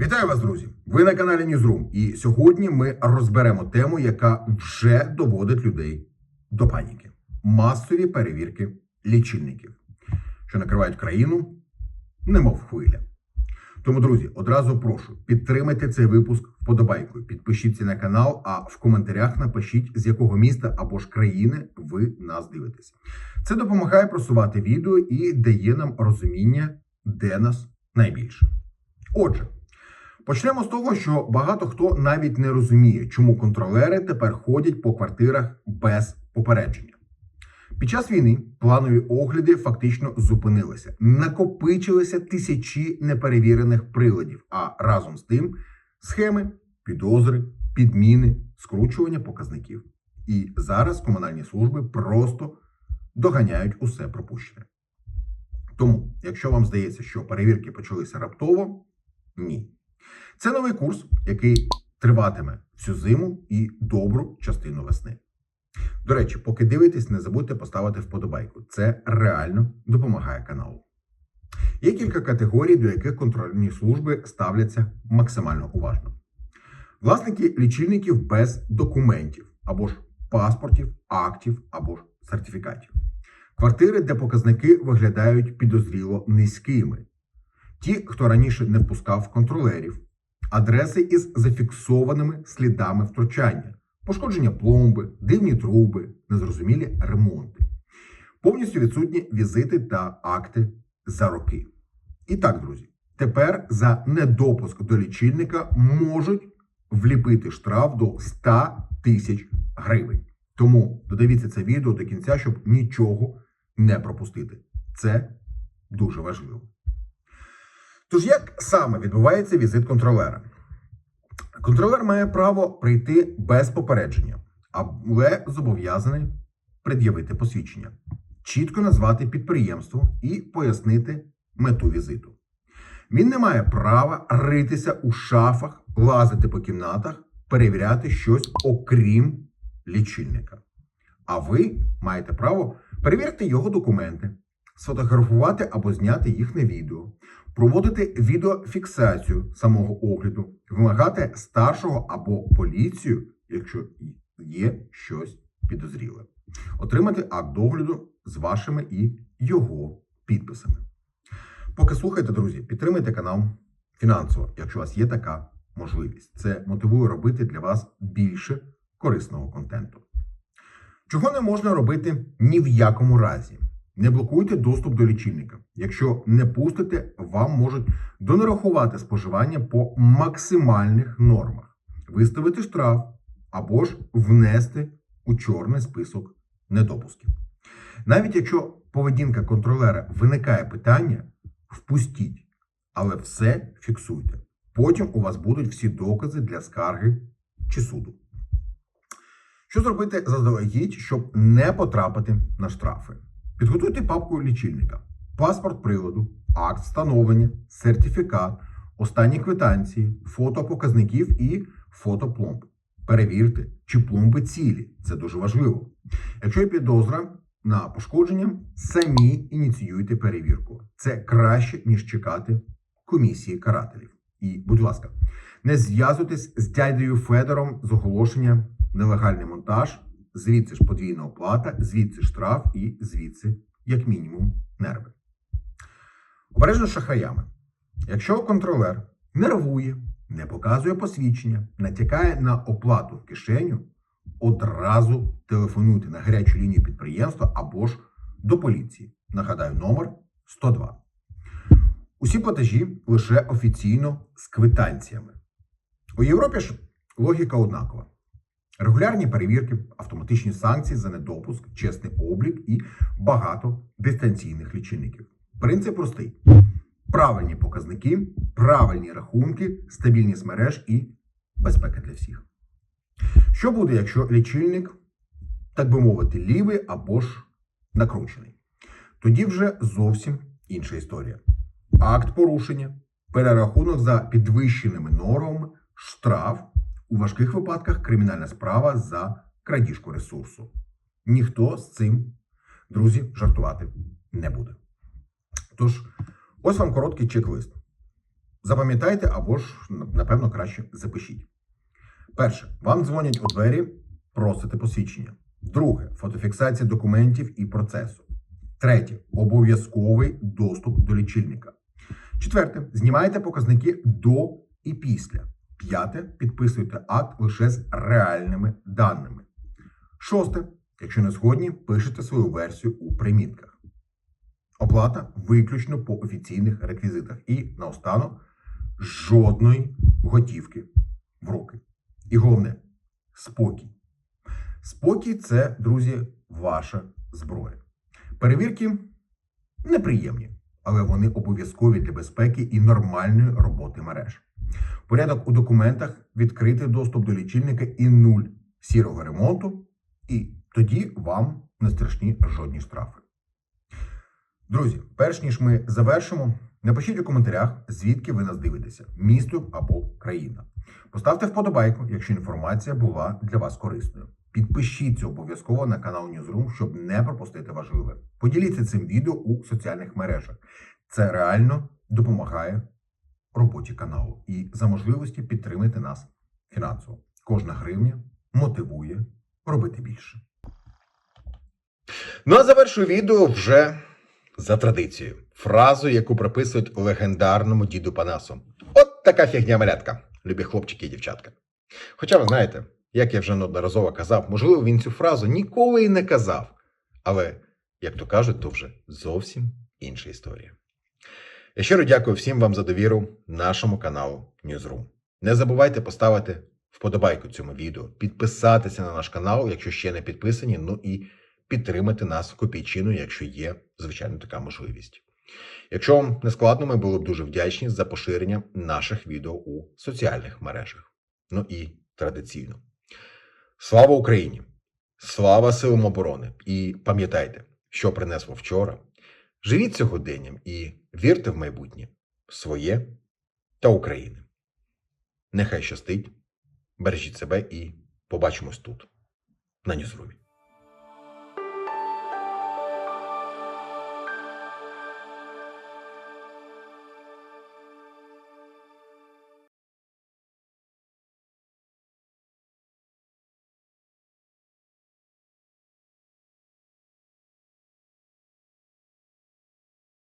Вітаю вас, друзі! Ви на каналі Newsroom. І сьогодні ми розберемо тему, яка вже доводить людей до паніки: масові перевірки лічильників, що накривають країну, немов хвиля. Тому, друзі, одразу прошу підтримайте цей випуск вподобайкою. Підпишіться на канал, а в коментарях напишіть, з якого міста або ж країни ви нас дивитесь. Це допомагає просувати відео і дає нам розуміння, де нас найбільше. Отже, почнемо з того, що багато хто навіть не розуміє, чому контролери тепер ходять по квартирах без попередження. Під час війни планові огляди фактично зупинилися. Накопичилися тисячі неперевірених приладів, а разом з тим схеми, підозри, підміни, скручування показників. І зараз комунальні служби просто доганяють усе пропущене. Тому, якщо вам здається, що перевірки почалися раптово, ні. Це новий курс, який триватиме всю зиму і добру частину весни. До речі, поки дивитесь, не забудьте поставити вподобайку. Це реально допомагає каналу. Є кілька категорій, до яких контрольні служби ставляться максимально уважно. Власники лічильників без документів або ж паспортів, актів або ж сертифікатів. Квартири, де показники виглядають підозріло низькими. Ті, хто раніше не впускав контролерів, адреси із зафіксованими слідами втручання, пошкодження пломби, дивні труби, незрозумілі ремонти. Повністю відсутні візити та акти за роки. І так, друзі, тепер за недопуск до лічильника можуть вліпити штраф до 100 тисяч гривень. Тому додивіться це відео до кінця, щоб нічого не пропустити. Це дуже важливо. Тож, як саме відбувається візит контролера? Контролер має право прийти без попередження, але зобов'язаний пред'явити посвідчення, чітко назвати підприємство і пояснити мету візиту. Він не має права ритися у шафах, лазити по кімнатах, перевіряти щось окрім лічильника. А ви маєте право перевірити його документи, сфотографувати або зняти їх на відео, проводити відеофіксацію самого огляду, вимагати старшого або поліцію, якщо є щось підозріле, отримати акт догляду з вашими і його підписами. Поки слухайте, друзі, підтримайте канал фінансово, якщо у вас є така можливість. Це мотивує робити для вас більше корисного контенту. Чого не можна робити ні в якому разі? Не блокуйте доступ до лічильника. Якщо не пустите, вам можуть донарахувати споживання по максимальних нормах, виставити штраф або ж внести у чорний список недопусків. Навіть якщо поведінка контролера виникає питання, впустіть, але все фіксуйте. Потім у вас будуть всі докази для скарги чи суду. Що зробити заздалегідь, щоб не потрапити на штрафи? Підготуйте папку лічильника, паспорт приладу, акт встановлення, сертифікат, останні квитанції, фото показників і фото пломб. Перевірте, чи пломби цілі. Це дуже важливо. Якщо є підозра на пошкодження, самі ініціюйте перевірку. Це краще, ніж чекати комісії карателів. І, будь ласка, не зв'язуйтесь з дядею Федором з оголошення нелегальний монтаж, звідси ж подвійна оплата, звідси штраф і звідси, як мінімум, нерви. Обережно шахраями. Якщо контролер нервує, не показує посвідчення, натякає на оплату в кишеню, одразу телефонуйте на гарячу лінію підприємства або ж до поліції. Нагадаю, номер 102. Усі платежі лише офіційно з квитанціями. У Європі ж логіка однакова. Регулярні перевірки, автоматичні санкції за недопуск, чесний облік і багато дистанційних лічильників. Принцип простий: правильні показники, правильні рахунки, стабільність мереж і безпека для всіх. Що буде, якщо лічильник, так би мовити, лівий або ж накручений? Тоді вже зовсім інша історія. Акт порушення, перерахунок за підвищеними нормами, штраф. У важких випадках кримінальна справа за крадіжку ресурсу. Ніхто з цим, друзі, жартувати не буде. Тож, ось вам короткий чек-лист. Запам'ятайте або ж, напевно, краще запишіть. Перше, вам дзвонять у двері, просите посвідчення. Друге фотофіксація документів і процесу. Третє обов'язковий доступ до лічильника. Четверте, знімаєте показники до і після. П'яте, підписуєте акт лише з реальними даними. Шосте, якщо не згодні, пишете свою версію у примітках. Оплата виключно по офіційних реквізитах. І наостанок жодної готівки в руки. І головне спокій. Спокій це, друзі, ваша зброя. Перевірки неприємні, але вони обов'язкові для безпеки і нормальної роботи мереж. Порядок у документах, відкритий доступ до лічильника і нуль сірого ремонту, і тоді вам не страшні жодні штрафи. Друзі, перш ніж ми завершимо, напишіть у коментарях, звідки ви нас дивитеся: місто або країна. Поставте вподобайку, якщо інформація була для вас корисною. Підпишіться обов'язково на канал Newsroom, щоб не пропустити важливе. Поділіться цим відео у соціальних мережах. Це реально допомагає роботі каналу і за можливості підтримати нас фінансово. Кожна гривня мотивує робити більше. Ну а завершую відео вже за традицією. Фразу, яку приписують легендарному діду Панасу. От така фігня малятка, любі хлопчики і дівчатка. Хоча ви знаєте, як я вже неодноразово казав, можливо, він цю фразу ніколи і не казав. Але, як то кажуть, то вже зовсім інша історія. Я щиро дякую всім вам за довіру нашому каналу Newsroom. Не забувайте поставити вподобайку цьому відео, підписатися на наш канал, якщо ще не підписані, ну і підтримати нас копійчину, якщо є, звичайно, така можливість. Якщо вам не складно, ми були б дуже вдячні за поширення наших відео у соціальних мережах. Ну і традиційно. Слава Україні! Слава силам оборони! І пам'ятайте, що принесло вчора. Живіть сьогоденням і вірте в майбутнє своє та України. Нехай щастить, бережіть себе і побачимось тут, на Ньюзрумі.